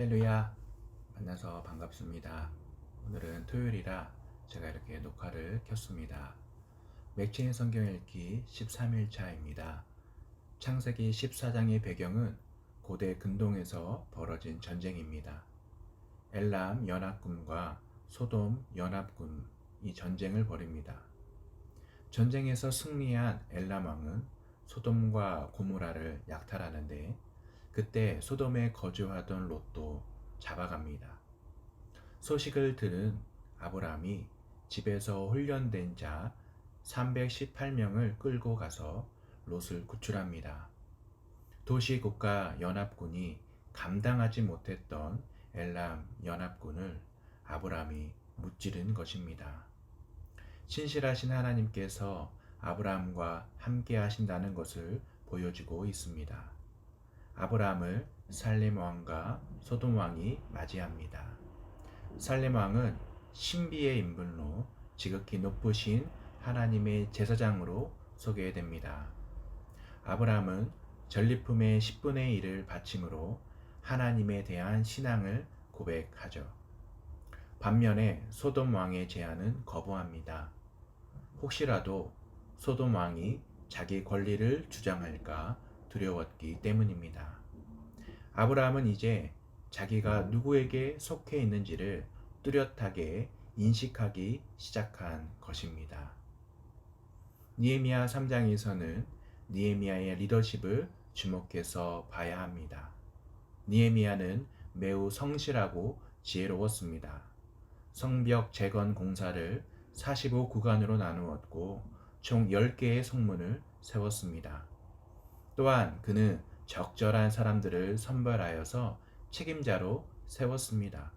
할렐루야 만나서 반갑습니다. 오늘은 토요일이라 제가 이렇게 녹화를 켰습니다. 맥체인 성경 읽기 13일차입니다. 창세기 14장의 배경은 고대 근동에서 벌어진 전쟁입니다. 엘람 연합군과 소돔 연합군이 전쟁을 벌입니다. 전쟁에서 승리한 엘람 왕은 소돔과 고무라를 약탈하는데 그때 소돔에 거주하던 롯도 잡아갑니다. 소식을 들은 아브라함이 집에서 훈련된 자 318명을 끌고 가서 롯을 구출합니다. 도시국가 연합군이 감당하지 못했던 엘람 연합군을 아브라함이 무찌른 것입니다. 신실하신 하나님께서 아브라함과 함께 하신다는 것을 보여주고 있습니다. 아브라함을 살렘 왕과 소돔 왕이 맞이합니다. 살렘 왕은 신비의 인물로 지극히 높으신 하나님의 제사장으로 소개됩니다. 아브라함은 전리품의 10분의 1을 바침으로 하나님에 대한 신앙을 고백하죠. 반면에 소돔 왕의 제안은 거부합니다. 혹시라도 소돔 왕이 자기 권리를 주장할까 두려웠기 때문입니다. 아브라함은 이제 자기가 누구에게 속해 있는지를 뚜렷하게 인식하기 시작한 것입니다. 니에미야 3장에서는 니에미야의 리더십을 주목해서 봐야 합니다. 니에미야는 매우 성실하고 지혜로웠습니다. 성벽 재건 공사를 45구간으로 나누었고 총 10개의 성문을 세웠습니다. 또한 그는 적절한 사람들을 선발하여서 책임자로 세웠습니다.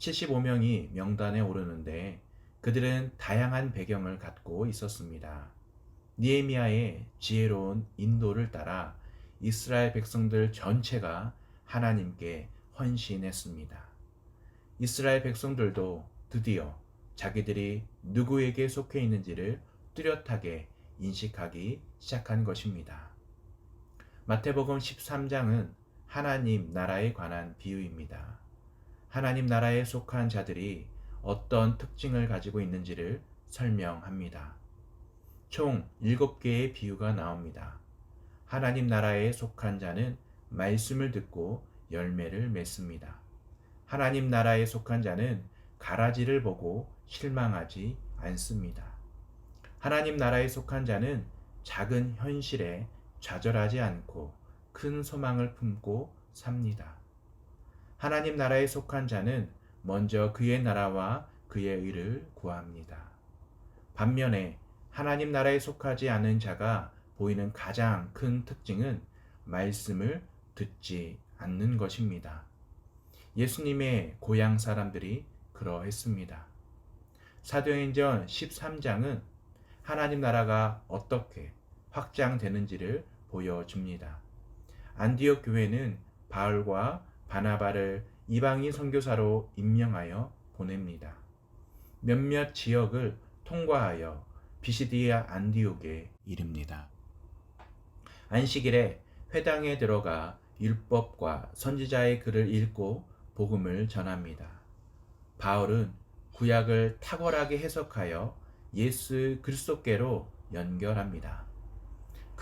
75명이 명단에 오르는데 그들은 다양한 배경을 갖고 있었습니다. 니에미아의 지혜로운 인도를 따라 이스라엘 백성들 전체가 하나님께 헌신했습니다. 이스라엘 백성들도 드디어 자기들이 누구에게 속해 있는지를 뚜렷하게 인식하기 시작한 것입니다. 마태복음 13장은 하나님 나라에 관한 비유입니다. 하나님 나라에 속한 자들이 어떤 특징을 가지고 있는지를 설명합니다. 총 7개의 비유가 나옵니다. 하나님 나라에 속한 자는 말씀을 듣고 열매를 맺습니다. 하나님 나라에 속한 자는 가라지를 보고 실망하지 않습니다. 하나님 나라에 속한 자는 작은 현실에 좌절하지 않고 큰 소망을 품고 삽니다. 하나님 나라에 속한 자는 먼저 그의 나라와 그의 의를 구합니다. 반면에 하나님 나라에 속하지 않은 자가 보이는 가장 큰 특징은 말씀을 듣지 않는 것입니다. 예수님의 고향 사람들이 그러했습니다. 사도행전 13장은 하나님 나라가 어떻게 확장되는지를 보여줍니다. 안디옥 교회는 바울과 바나바를 이방인 선교사로 임명하여 보냅니다. 몇몇 지역을 통과하여 비시디아 안디옥에 이릅니다. 안식일에 회당에 들어가 율법과 선지자의 글을 읽고 복음을 전합니다. 바울은 구약을 탁월하게 해석하여 예수 그리스도께로 연결합니다.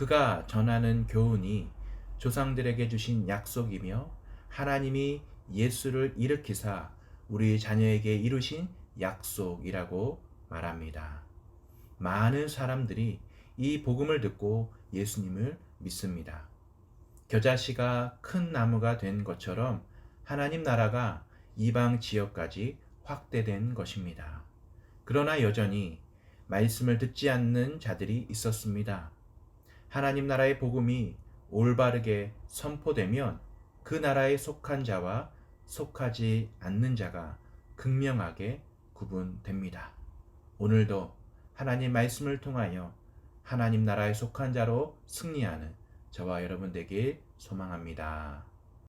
그가 전하는 교훈이 조상들에게 주신 약속이며 하나님이 예수를 일으키사 우리 자녀에게 이루신 약속이라고 말합니다. 많은 사람들이 이 복음을 듣고 예수님을 믿습니다. 겨자씨가 큰 나무가 된 것처럼 하나님 나라가 이방 지역까지 확대된 것입니다. 그러나 여전히 말씀을 듣지 않는 자들이 있었습니다. 하나님 나라의 복음이 올바르게 선포되면 그 나라에 속한 자와 속하지 않는 자가 극명하게 구분됩니다. 오늘도 하나님 말씀을 통하여 하나님 나라에 속한 자로 승리하는 저와 여러분 되길 소망합니다.